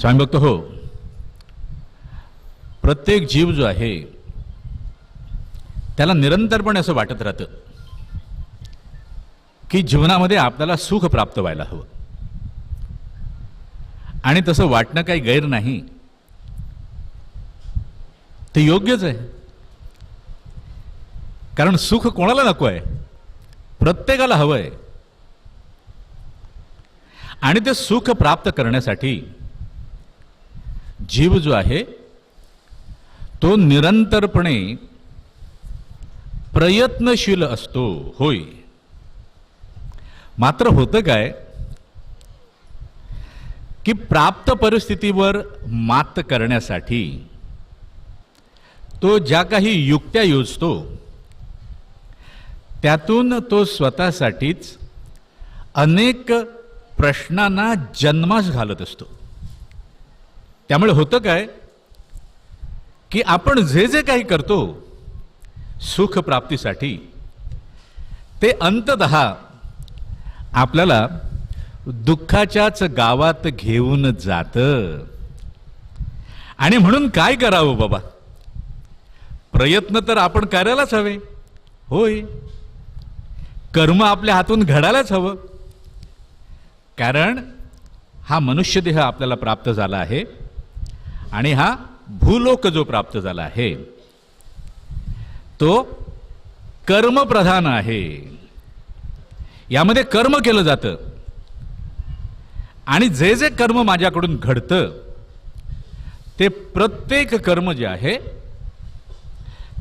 स्वामी भक्त हो. प्रत्येक जीव जो आहे त्याला निरंतरपणे असं वाटत राहतं की जीवनामध्ये आपल्याला सुख प्राप्त व्हायला हवं. आणि तसं वाटणं काही गैर नाही. ते योग्यच आहे. कारण सुख कोणाला नको आहे? प्रत्येकाला हवं आहे. आणि ते सुख प्राप्त करण्यासाठी जीव जो आहे तो निरंतरपणे प्रयत्नशील असतो होय. मात्र होतं काय की प्राप्त परिस्थितीवर मात करण्यासाठी तो ज्या काही युक्त्या योजतो त्यातून तो स्वतःसाठीच अनेक प्रश्नांना जन्मास घालत असतो. त्यामुळे होतं काय? की आपण जे जे काही करतो सुख प्राप्तीसाठी ते अंततः आपल्याला दुःखाच्याच गावात घेऊन जातं. आणि म्हणून काय करावं बाबा? प्रयत्न तर आपण करायलाच हवे. होय. कर्म आपल्या हातून घडायलाच हवं. कारण हा मनुष्यदेह आपल्याला प्राप्त झाला आहे. आणि हा भूलोक जो प्राप्त झाला आहे तो कर्मप्रधान आहे. यामध्ये कर्म केलं जातं. आणि जे जे कर्म माझ्याकडून घडतं ते प्रत्येक कर्म जे आहे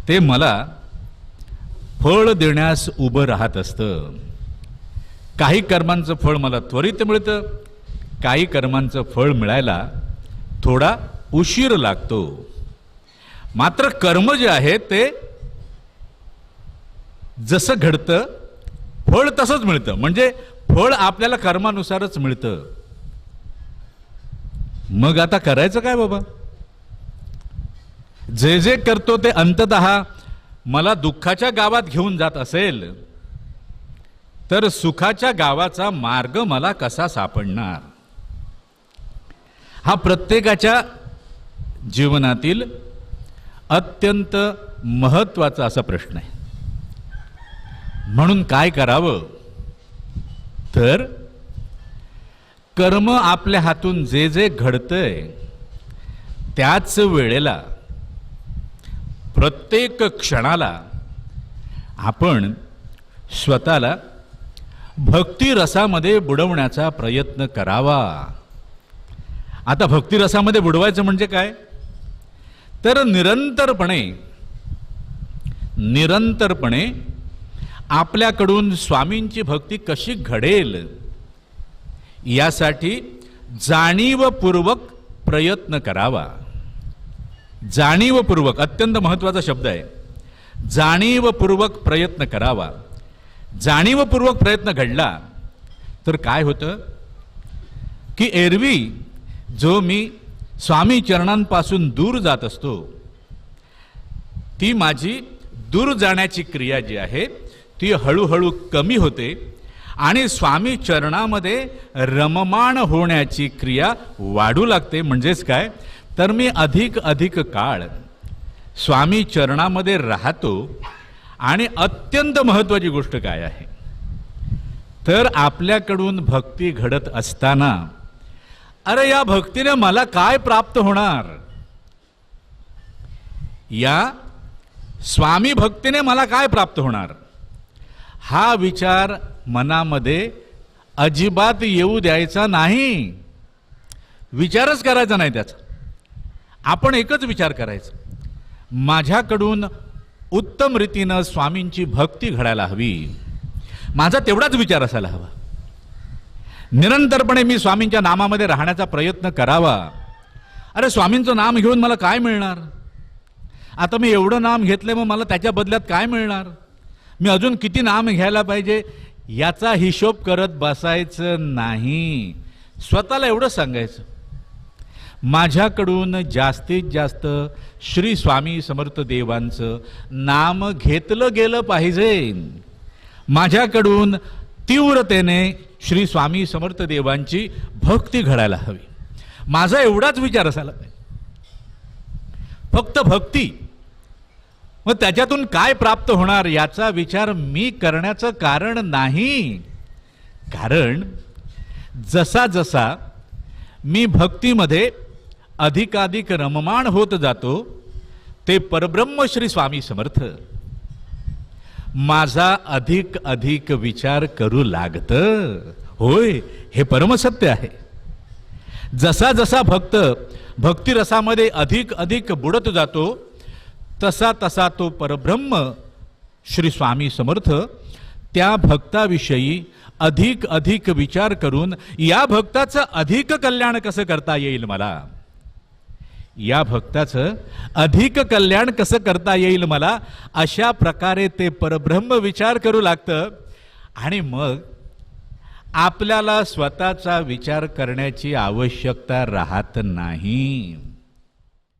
ते मला फळ देण्यास उभं राहत असतं. काही कर्मांचं फळ मला त्वरित मिळतं काही कर्मांचं फळ मिळायला थोडा उशीर लागतो. मात्र कर्म जे आहे ते जसं घडतं फळ तसंच मिळतं. म्हणजे फळ आपल्याला कर्मानुसारच मिळतं. मग आता करायचं काय बाबा? जे जे करतो ते अंतत मला दुःखाच्या गावात घेऊन जात असेल तर सुखाच्या गावाचा मार्ग मला कसा सापडणार? हा प्रत्येकाच्या जीवनातील अत्यंत महत्त्वाचा असा प्रश्न आहे. म्हणून काय करावं? तर कर्म आपल्या हातून जे जे घडतंय त्याच वेळेला प्रत्येक क्षणाला आपण स्वतःला भक्तिरसामध्ये बुडवण्याचा प्रयत्न करावा. आता भक्तिरसामध्ये बुडवायचं म्हणजे काय? तर निरंतरपणे निरंतरपणे आपल्याकडून स्वामींची भक्ती कशी घडेल यासाठी जाणीवपूर्वक प्रयत्न करावा. जाणीवपूर्वक अत्यंत महत्त्वाचा शब्द आहे. जाणीवपूर्वक प्रयत्न करावा. जाणीवपूर्वक प्रयत्न घडला तर काय होतं? की एरवी जो मी स्वामी चरणांपासून दूर जात असतो. ती माझी दूर जाण्याची क्रिया जी आहे ती हळूहळू कमी होते आणि स्वामी चरणामध्ये रममाण होण्याची क्रिया वाढू लागते. म्हणजेच काय? तर मी अधिक अधिक काळ स्वामी चरणामध्ये राहतो आणि अत्यंत महत्त्वाची गोष्ट काय आहे? तर आपल्याकडून भक्ती घडत असताना अरे या भक्तीने मला काय प्राप्त होणार? या स्वामी भक्तीने मला काय प्राप्त होणार? हा विचार मनामध्ये अजिबात येऊ द्यायचा नाही. विचारच करायचा नाही त्याचा. आपण एकच विचार करायचा. माझ्याकडून उत्तम रीतीनं स्वामींची भक्ती घडायला हवी. माझा तेवढाच विचार असायला हवा. निरंतरपणे मी स्वामींच्या नामामध्ये राहण्याचा प्रयत्न करावा. अरे स्वामींचं नाम घेऊन मला काय मिळणार? आता मी एवढं नाम घेतलं मग मला त्याच्या बदल्यात काय मिळणार? मी अजून किती नाम घ्यायला पाहिजे? याचा हिशोब करत बसायचं नाही. स्वतःला एवढं सांगायचं. माझ्याकडून जास्तीत जास्त श्री स्वामी समर्थ देवांचं नाम घेतलं गेलं पाहिजे. माझ्याकडून तीव्रतेने श्री स्वामी समर्थ देवांची भक्ती घडायला हवी. माझा एवढाच विचार असायला पाहिजे. फक्त भक्ती. मग त्याच्यातून काय प्राप्त होणार याचा विचार मी करण्याचं कारण नाही. कारण जसा जसा मी भक्तीमध्ये अधिकाधिक रममाण होत जातो ते परब्रह्म श्री स्वामी समर्थ. माझा अधिक अधिक विचार करू लागतं. होय हे परमसत्य आहे. जसा जसा भक्त भक्तिरसामध्ये अधिक अधिक बुडत जातो तसा तसा तो परब्रह्म श्री स्वामी समर्थ त्या भक्ताविषयी अधिक अधिक विचार करून या भक्ताचं अधिक कल्याण कसं करता येईल मला? या भक्ताचं अधिक कल्याण कसं करता येईल मला अशा प्रकारे ते परब्रह्म विचार करू लागतं. आणि मग आपल्याला स्वतःचा विचार करण्याची आवश्यकता राहत नाही.